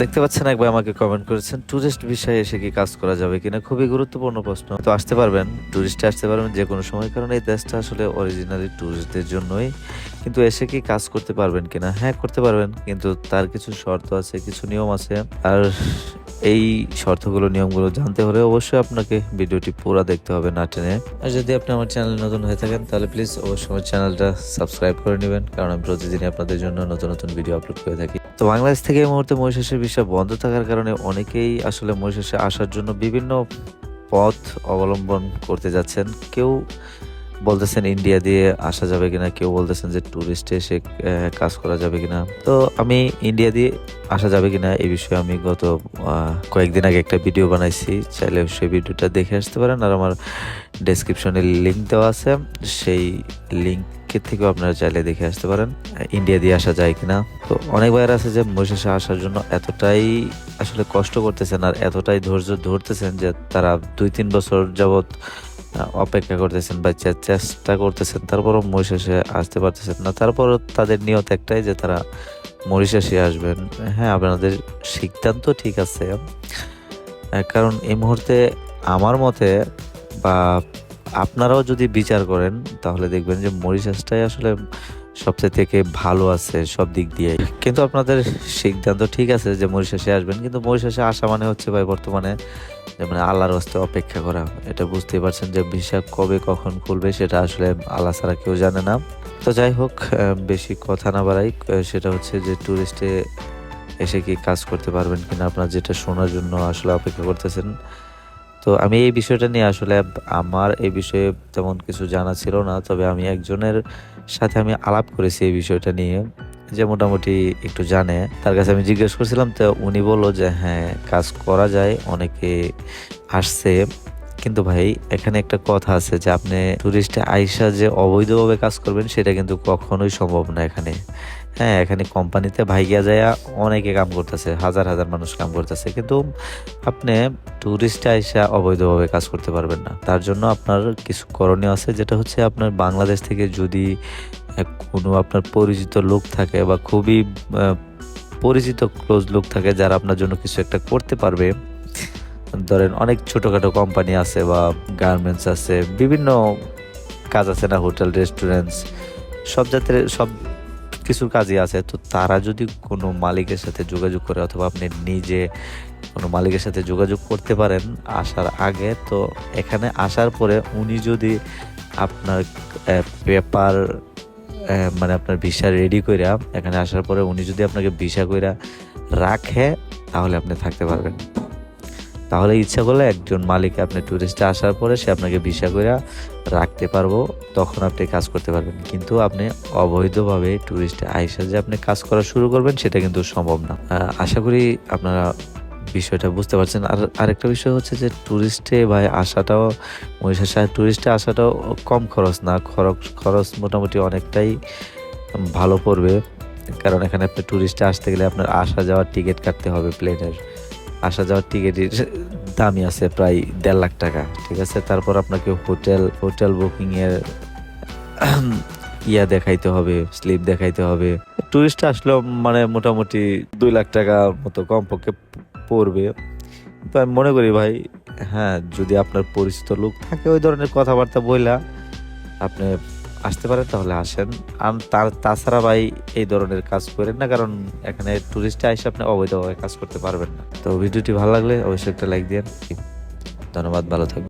দেখতে পাচ্ছেন একবার আমাকে কমেন্ট করেছেন ট্যুরিস্ট বিষয়ে এসে কি কাজ করা যাবে কিনা? খুবই গুরুত্বপূর্ণ প্রশ্ন। তো আসতে পারবেন ট্যুরিস্টে আসতে পারবেন যে কোনো সময়, কারণ এই দেশটা আসলে অরিজিনালি ট্যুরিস্টদের জন্যই, কিন্তু এসে কি কাজ করতে পারবেন কিনা? হ্যাঁ করতে পারবেন, কিন্তু তার কিছু শর্ত আছে, কিছু নিয়ম আছে। আর এই শর্তগুলো, নিয়মগুলো জানতে হলে অবশ্যই আপনাকে ভিডিওটি পুরো দেখতে হবে না টেনে। আর যদি আপনি আমার চ্যানেলে নতুন হয়ে থাকেন, তাহলে প্লিজ অবশ্যই আমার চ্যানেলটা সাবস্ক্রাইব করে নেবেন, কারণ আমি প্রতিদিনই আপনাদের জন্য নতুন নতুন ভিডিও আপলোড করে থাকি। তো বাংলাদেশ থেকে এই মুহূর্তে মহিষাসের বিষয় বন্ধ থাকার কারণে অনেকেই আসলে মরিশাসে আসার জন্য বিভিন্ন পথ অবলম্বন করতে যাচ্ছেন। কেউ বলতেছেন ইন্ডিয়া দিয়ে আসা যাবে কিনা, কেউ বলতেছেন যে ট্যুরিস্টে এসে কাজ করা যাবে কিনা। তো আমি ইন্ডিয়া দিয়ে আসা যাবে কিনা এই বিষয়ে আমি গত কয়েকদিন আগে একটা ভিডিও বানাইছি। চাইলে সেই ভিডিওটা দেখে আসতে পারেন আর আমার ডেসক্রিপশনে লিঙ্ক দেওয়া আছে। সেই লিঙ্কের থেকেও আপনারা চাইলে দেখে আসতে পারেন ইন্ডিয়া দিয়ে আসা যায় কিনা। তো অনেক ভাইয়ের আছে যে মহিষাসে আসার জন্য এতটাই আসলে কষ্ট করতেছেন আর এতটাই ধৈর্য ধরতেছেন যে তারা দুই তিন বছর যাবত অপেক্ষা করতেছেন বা চেষ্টা করতেছেন, তারপরও মরিশাসে আসতে পারতেছেন না। তারপরও তাদের নিয়ত একটাই যে তারা মরিশাসে আসবেন। হ্যাঁ আপনাদের সিদ্ধান্ত ঠিক আছে। কারণ এই মুহূর্তে আমার মতে বা আপনারাও যদি বিচার করেন, তাহলে দেখবেন যে মরিশাসটাই আসলে সবচেয়ে থেকে ভালো আছে সব দিক দিয়ে কিন্তু আপনাদের সিদ্ধান্ত ঠিক আছে যে মরিশাসে আসবেন, কিন্তু মরিশাসে আসা মানে হচ্ছে ভাই বর্তমানে মানে আল্লাহর হস্তে অপেক্ষা করা। এটা বুঝতেই পারছেন যে ভিসা কবে কখন খুলবে সেটা আসলে আল্লাহ ছাড়া কেউ জানে না। তো যাই হোক বেশি কথা না বাড়াই সেটা হচ্ছে যে ট্যুরিস্টে এসে কি কাজ করতে পারবেন কিনা আপনার যেটা শোনার জন্য আসলে অপেক্ষা করতেছেন। তো আমি এই বিষয়টা নিয়ে আসলে আমার এই বিষয়ে তেমন কিছু জানা ছিল না, তবে আমি একজনের সাথে আমি আলাপ করেছি এই বিষয়টা নিয়ে, যে মোটামুটি একটু জানে। তার কাছে আমি জিজ্ঞেস করছিলাম, তো উনি বলল যে হ্যাঁ কাজ করা যায়, অনেকে আসছে। কিন্তু ভাই, এখানে একটা কথা আছে যে, আপনি টুরিস্টে আইসা যে অবৈধভাবে কাজ করবেন, সেটা কিন্তু কখনোই সম্ভব না এখানে। হ্যাঁ এখানে কোম্পানিতে ভাইগিয়া যায় অনেকে কাম করতেছে, হাজার হাজার মানুষ কাম করতেছে। কিন্তু আপনি টুরিস্টে আইসা অবৈধভাবে কাজ করতে পারবেন না। তার জন্য আপনার কিছু করণীয় আছে, যেটা হচ্ছে আপনার বাংলাদেশ থেকে যদি কোনো আপনার পরিচিত লোক থাকে বা খুবই পরিচিত ক্লোজ লোক থাকে যারা আপনার জন্য কিছু একটা করতে পারবে। ধরেন অনেক ছোটোখাটো কোম্পানি আছে বা গার্মেন্টস আছে, বিভিন্ন কাজ আছে না, হোটেল রেস্টুরেন্টস সব জাতের, সব কিছুর কাজই আছে, তো তারা যদি কোনো মালিকের সাথে যোগাযোগ করে অথবা আপনি নিজে কোনো মালিকের সাথে যোগাযোগ করতে পারেন আসার আগে, তো এখানে আসার পরে উনি যদি আপনার পেপার মানে আপনার ভিসা রেডি কইরা এখানে আসার পরে উনি যদি আপনাকে ভিসা কইরা রাখে, তাহলে আপনি থাকতে পারবেন। তাহলে ইচ্ছা করলে একজন মালিক আপনি ট্যুরিস্টে আসার পরে সে আপনাকে ভিসা করে রাখতে পারব, তখন আপনি কাজ করতে পারবেন। কিন্তু আপনি অবৈধভাবে ট্যুরিস্টে আইসা যে আপনি কাজ করা শুরু করবেন, সেটা কিন্তু সম্ভব না। আশা করি আপনারা বিষয়টা বুঝতে পারছেন। আর আরেকটা বিষয় হচ্ছে যে ট্যুরিস্টে ভাই আসাটাও মহিষাসা ট্যুরিস্টে আসাটাও কম খরচ না। খরচ খরচ মোটামুটি অনেকটাই ভালো পড়বে। কারণ এখানে আপনি ট্যুরিস্টে আসতে গেলে আপনার আসা যাওয়ার টিকিট কাটতে হবে প্লেনের আসা যাওয়ার টিকিটের দামই আছে প্রায় দেড় লাখ টাকা, ঠিক আছে? তারপর আপনাকে হোটেল হোটেল বুকিং এর ইয়া দেখাইতে হবে, স্লিপ দেখাইতে হবে। টুরিস্ট আসলেও মানে মোটামুটি দুই লাখ টাকা মতো কমপক্ষে পড়বে। তো আমি মনে করি ভাই হ্যাঁ যদি আপনার পরিচিত লোক থাকে, ওই ধরনের কথাবার্তা বইলা আপনি আসতে পারেন তাহলে আসেন। আর তার, তাছাড়া ভাই এই ধরনের কাজ করেন না, কারণ এখানে টুরিস্টে এসে আপনি অবৈধভাবে কাজ করতে পারবেন না। তো ভিডিওটি ভালো লাগলে অবশ্যই একটা লাইক দিন ধন্যবাদ, ভালো থাকবেন।